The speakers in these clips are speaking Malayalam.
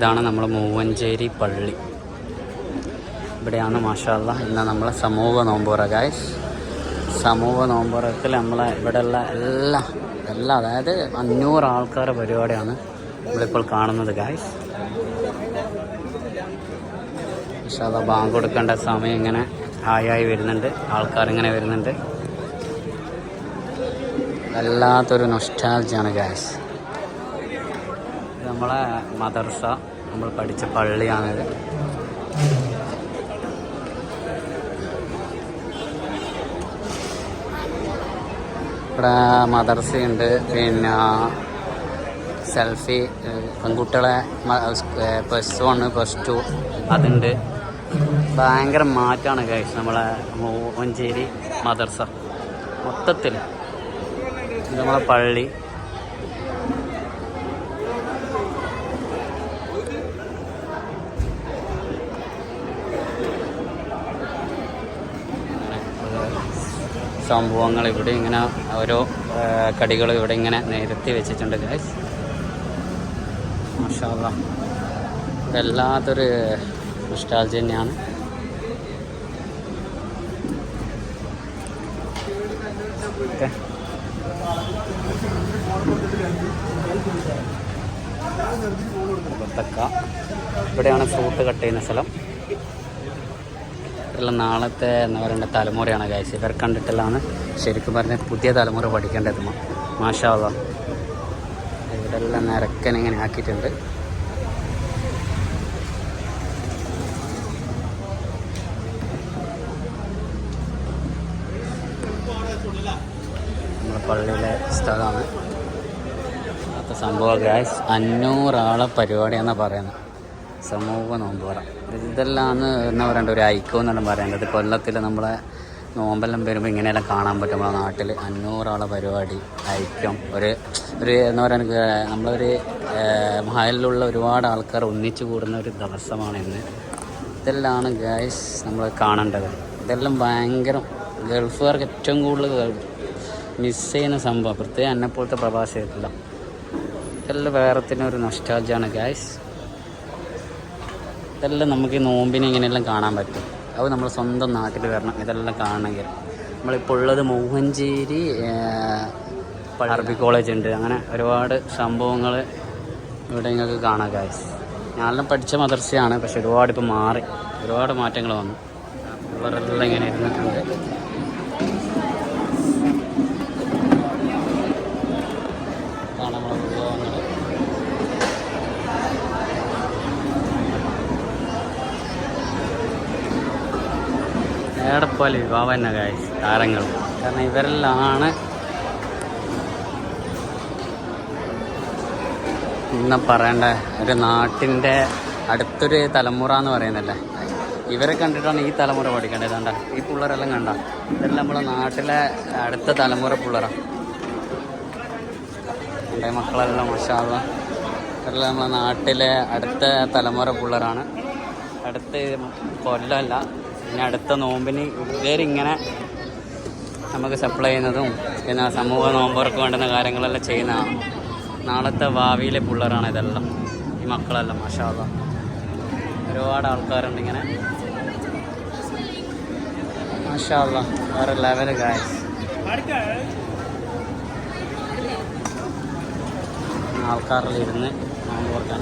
ഇതാണ് നമ്മൾ മൂവഞ്ചേരി പള്ളി. ഇവിടെയാണ് മാഷാല്ല ഇന്ന് നമ്മളെ സമൂഹ നോമ്പുറ. ഗായ്സ് സമൂഹ നോമ്പുറത്തിൽ നമ്മളെ ഇവിടെയുള്ള എല്ലാ എല്ലാ അതായത് അഞ്ഞൂറ് ആൾക്കാരുടെ പരിപാടിയാണ് നമ്മളിപ്പോൾ കാണുന്നത് ഗായ്സ് മാഷാല്ല ബാങ്ക് കൊടുക്കേണ്ട സമയം ഇങ്ങനെ ഹായായി വരുന്നുണ്ട്. ആൾക്കാരിങ്ങനെ വരുന്നുണ്ട്. വല്ലാത്തൊരു നൊസ്റ്റാൾജിയാണ് ഗായ്സ് നമ്മളെ മദർസ നമ്മൾ പഠിച്ച പള്ളിയാണിത്. ഇവിടെ മദർസയുണ്ട് പിന്നെ സെൽഫി പെൺകുട്ടികളെ പ്ലസ് വൺ പ്ലസ് ടു. അതുണ്ട്. ഭയങ്കര മാറ്റമാണ് കഴിച്ച് നമ്മളെ മൂവഞ്ചേരി മദർസ. മൊത്തത്തിൽ നമ്മളെ പള്ളി. സംഭവങ്ങൾ ഇവിടെ ഇങ്ങനെ ഓരോ കടികൾ ഇവിടെ ഇങ്ങനെ നിരത്തി വെച്ചിട്ടുണ്ട് ഗൈസ് മഷാല വല്ലാത്തൊരു നൊസ്റ്റാൾജി തന്നെയാണ്. ഇവിടെയാണ് ഫ്രൂട്ട് കട്ട് ചെയ്യുന്ന സ്ഥലം. ഇവരെല്ലാം നാളത്തെ എന്താ പറയണ്ട തലമുറയാണ് കാഴ്ച ഇവർ കണ്ടിട്ടുള്ളതാണ്. ശരിക്കും പറഞ്ഞാൽ പുതിയ തലമുറ പഠിക്കേണ്ടത് മാഷാവ ഇവിടെല്ലാം നിരക്കൻ ഇങ്ങനെ ആക്കിയിട്ടുണ്ട്. നമ്മുടെ പള്ളിയിലെ സ്ഥലമാണ് സംഭവം ഗ്യാസ് അഞ്ഞൂറാളെ പരിപാടിയാണെന്നാണ് പറയുന്നത് സമൂഹ നോമ്പ് പറ ഇതെല്ലാം എന്നാ പറയണ്ട? ഒരു ഐക്യം എന്നാണ് പറയേണ്ടത് കൊല്ലത്തിൽ നമ്മളെ നോമ്പെല്ലാം വരുമ്പോൾ ഇങ്ങനെയെല്ലാം കാണാൻ പറ്റും നമ്മുടെ നാട്ടിൽ അഞ്ഞൂറാളെ പരിപാടി ഐക്യം. ഒരു ഒരു എന്താ പറയുക നമ്മളൊരു മഹലിലുള്ള ഒരുപാട് ആൾക്കാർ ഒന്നിച്ചു കൂടുന്ന ഒരു ദിവസമാണ് ഇന്ന്. ഇതെല്ലാം ഗായ്സ് നമ്മൾ കാണേണ്ടത്. ഇതെല്ലാം ഭയങ്കര ഗൾഫുകാർക്ക് ഏറ്റവും കൂടുതൽ മിസ് ചെയ്യുന്ന സംഭവം. പ്രത്യേകം എന്നെപ്പോലത്തെ പ്രവാസികളില്ല ഇതെല്ലാം വേറെ തന്നെ ഒരു നഷ്ടാജാണ് ഗായ്സ് ഇതെല്ലാം നമുക്ക് ഈ നോമ്പിനെ ഇങ്ങനെയെല്ലാം കാണാൻ പറ്റും. അത് നമ്മൾ സ്വന്തം നാട്ടിൽ വരണം. ഇതെല്ലാം കാണണമെങ്കിൽ. നമ്മളിപ്പോൾ ഉള്ളത് മോഹഞ്ചേരി അറബി കോളേജ് ഉണ്ട്. അങ്ങനെ ഒരുപാട് സംഭവങ്ങൾ ഇവിടെ നിങ്ങൾക്ക് കാണാം കാര്യം ഞാനെല്ലാം പഠിച്ച മദർസയാണ് പക്ഷെ ഒരുപാട് ഇപ്പോൾ മാറി. ഒരുപാട് മാറ്റങ്ങൾ വന്നു. ഇവരെല്ലാം ഇങ്ങനെ ഇരുന്നിട്ടുണ്ട് ഇതാണ് നമ്മളെ വിഭവങ്ങൾ ഏടപ്പോലെ വിവാഹം തന്നെ ഗായ്സ് താരങ്ങൾ. കാരണം ഇവരെല്ലാമാണ് ഇന്ന് പറയേണ്ട ഒരു നാട്ടിന്റെ അടുത്തൊരു തലമുറ എന്ന് പറയുന്നല്ലേ ഇവരെ കണ്ടിട്ടാണ് ഈ തലമുറ പഠിക്കേണ്ടത്. കണ്ട ഈ പിള്ളേരെല്ലാം കണ്ട. ഇതെല്ലാം നമ്മളെ നാട്ടിലെ അടുത്ത തലമുറ പിള്ളേരാണ് എന്റെ മക്കളെല്ലാം മഷാള്ള ഇവരെല്ലാം നമ്മളെ നാട്ടിലെ അടുത്ത തലമുറ പിള്ളേരാണ്. അടുത്ത് കൊല്ലമല്ല പിന്നെ അടുത്ത നോമ്പിന് ഇങ്ങനെ നമുക്ക് സപ്ലൈ ചെയ്യുന്നതും പിന്നെ സമൂഹ നോമ്പുറക്ക് വേണ്ടുന്ന കാര്യങ്ങളെല്ലാം ചെയ്യുന്നതാണ് നാളത്തെ ഭാവിയിലെ പിള്ളേരാണ് ഇതെല്ലാം. ഈ മക്കളെല്ലാം മഷാല ഒരുപാട് ആൾക്കാരുണ്ട് ഇങ്ങനെ. മഷാല വേറെ ലെവൽ ഗായ്സ് ആൾക്കാരിലിരുന്ന് നോമ്പ് തുറക്കാൻ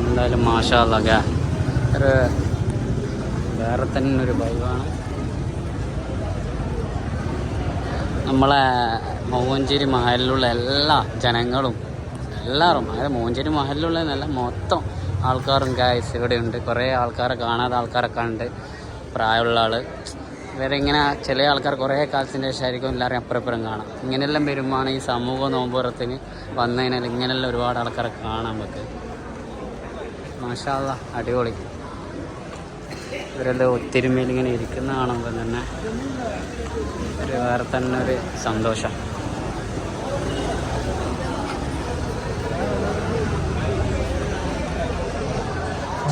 എന്തായാലും മാഷാല്ല ഒരു വേറെ തന്നെ ഒരു വൈവാണ് നമ്മളെ മോഹഞ്ചേരി മഹലിലുള്ള എല്ലാ ജനങ്ങളും എല്ലാവരും അതായത് മോഹഞ്ചേരി മഹലിലുള്ള നല്ല മൊത്തം ആൾക്കാരും ഗായ്സ് ഇവിടെ ഉണ്ട്. കുറേ ആൾക്കാരെ കാണാതെ ആൾക്കാരൊക്കെ ഉണ്ട്. പ്രായമുള്ള ആൾ വേറെ ഇങ്ങനെ ചില ആൾക്കാർ കുറേ കാലത്തിന്റെ ശേഷമായിരിക്കും എല്ലാവരും അപ്പുറപ്പുറം കാണാം. ഇങ്ങനെയെല്ലാം വരുമ്പോൾ ഈ സമൂഹ നോമ്പുറത്തിന് വന്നതിനാൽ കഴിഞ്ഞാൽ ഇങ്ങനെയെല്ലാം ഒരുപാട് ആൾക്കാരെ കാണാൻ പറ്റും മാഷാല്ല അടിപൊളി. ഇവരെല്ലാം ഒത്തൊരുമയിൽ ഇങ്ങനെ ഇരിക്കുന്ന കാണുമ്പോൾ തന്നെ ഒരു വേറെ തന്നെ ഒരു സന്തോഷം.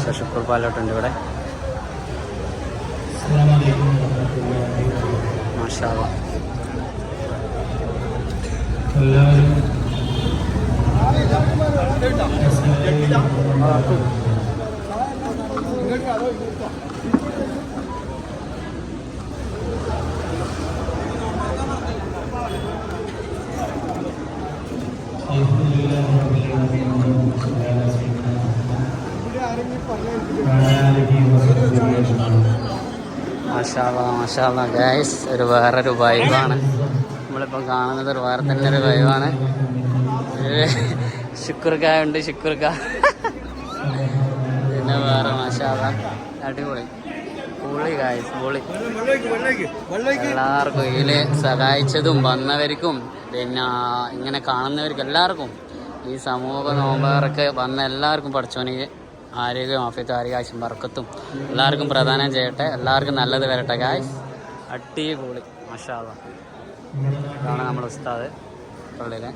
ശശിപ്പൂർ പാലോട്ടുണ്ട് ഇവിടെ. മാഷാ അല്ലാ. എല്ലാവരും മാഷാല്ലാ മാഷാല്ലാ ഗൈസ് ഒരു വേറൊരു വൈവാണ് നമ്മളിപ്പോൾ കാണുന്നത് ഒരു വേറെ തന്നെ ഒരു വൈവാണ് ശുക്രക്ക ഉണ്ട് ശുക്രക്ക. പിന്നെ വേറെ മാഷാല്ല അടിപൊളി. പൊളി ഗായ്സ് പൊളി. എല്ലാവർക്കും ഇതിൽ സഹായിച്ചതും വന്നവർക്കും പിന്നെ ഇങ്ങനെ കാണുന്നവർക്കും എല്ലാവർക്കും ഈ സമൂഹ നോമ്പാറൊക്കെ വന്ന എല്ലാവർക്കും പഠിച്ചോനി ആരോഗ്യം ആഫ്യത്തും ആരോഗ്യ ആവശ്യം വർക്കത്തും എല്ലാവർക്കും പ്രധാനം ചെയ്യട്ടെ. എല്ലാവർക്കും നല്ലത് വരട്ടെ ഗായ്സ് കൂളി മഷാദ ഇതാണ് നമ്മുടെ ഉസ്താദ് പള്ളിയിലെ.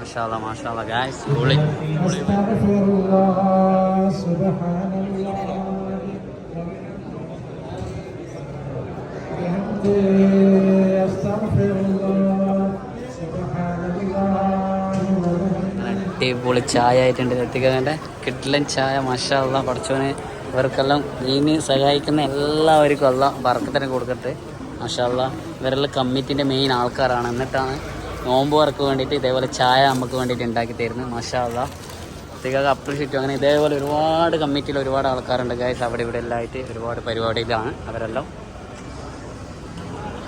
മഷാദ മഷാല ഗായ്സ് കൂളി അടിപൊളി ചായ ആയിട്ടുണ്ട് എത്തിക്കാൻ വേണ്ടേ കിഡ്ലൻ ചായ മഷാല്ല പഠിച്ചവനെ ഇവർക്കെല്ലാം ഇതിന് സഹായിക്കുന്ന എല്ലാവർക്കും എല്ലാം വർക്കത്തിന് കൊടുക്കട്ടെ. മഷാല്ല ഇവരെല്ലാം കമ്മിറ്റിന്റെ മെയിൻ ആൾക്കാരാണ്. എന്നിട്ടാണ് നോമ്പ് വർക്ക് വേണ്ടിയിട്ട് ഇതേപോലെ ചായ നമുക്ക് വേണ്ടിയിട്ട് ഉണ്ടാക്കി തരുന്നത്. മഷാല്ല പ്രത്യേക അപ്രീഷിയേറ്റ് അങ്ങനെ ഇതേപോലെ ഒരുപാട് കമ്മിറ്റിയിൽ ഒരുപാട് ആൾക്കാരുണ്ട്. ഗൈസ് അവിടെ ഇവിടെ എല്ലാം ആയിട്ട് ഒരുപാട് പരിപാടിയിലാണ് അവരെല്ലാം.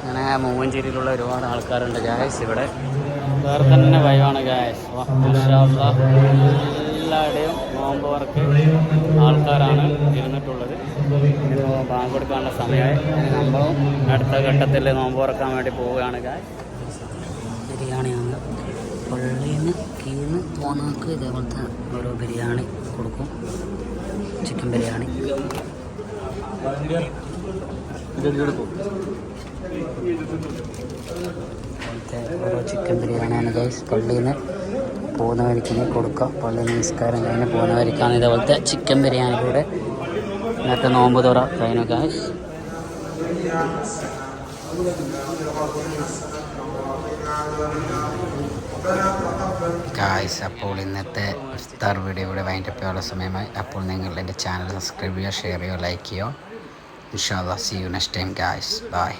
അങ്ങനെ മൂവഞ്ചേരിയിലുള്ള ഒരുപാട് ആൾക്കാരുണ്ട്. ഗായസ് ഇവിടെ വേറെ തന്നെ ഭയമാണ് ഗായസ് എല്ലാവരുടെയും നോമ്പ് വർക്ക് ആൾക്കാരാണ് ഇരുന്നിട്ടുള്ളത്. ഇനിയിപ്പോൾ ബാങ്ക് കൊടുക്കാനുള്ള സമയമായി. നമ്മളും അടുത്ത ഘട്ടത്തിൽ നോമ്പ് തുറക്കാൻ വേണ്ടി പോവുകയാണ് ബിരിയാണി ആണ്. പള്ളിയിൽ നിന്ന് കീന്ന് പോന്നവർക്ക് ഇതേപോലത്തെ ഓരോ ബിരിയാണി കൊടുക്കും. ചിക്കൻ ബിരിയാണി. ഓരോ ചിക്കൻ ബിരിയാണിയാണ് ഗൈസ് പള്ളിയിൽ നിന്ന് പോകുന്ന വഴിക്കിന് കൊടുക്കാം. പള്ളി നമസ്കാരം കഴിഞ്ഞ് പോകുന്ന വഴിക്കാണ് ഇതേപോലത്തെ ചിക്കൻ ബിരിയാണിയിലൂടെ ഇന്നത്തെ നോമ്പ് തുറ കഴിഞ്ഞു ഗൈസ് ഗായ്സ് അപ്പോൾ ഇന്നത്തെ ഇഫ്താർ വീഡിയോ ഇവിടെ വൈൻഡപ്പ് ചെയ്യാനുള്ള സമയമായി. അപ്പോൾ നിങ്ങൾ എന്റെ ചാനൽ സബ്സ്ക്രൈബ് ചെയ്യുക ഷെയർ ചെയ്യുക ലൈക്ക് ചെയ്യുക. ഇൻഷാല്ലാ see you next time guys bye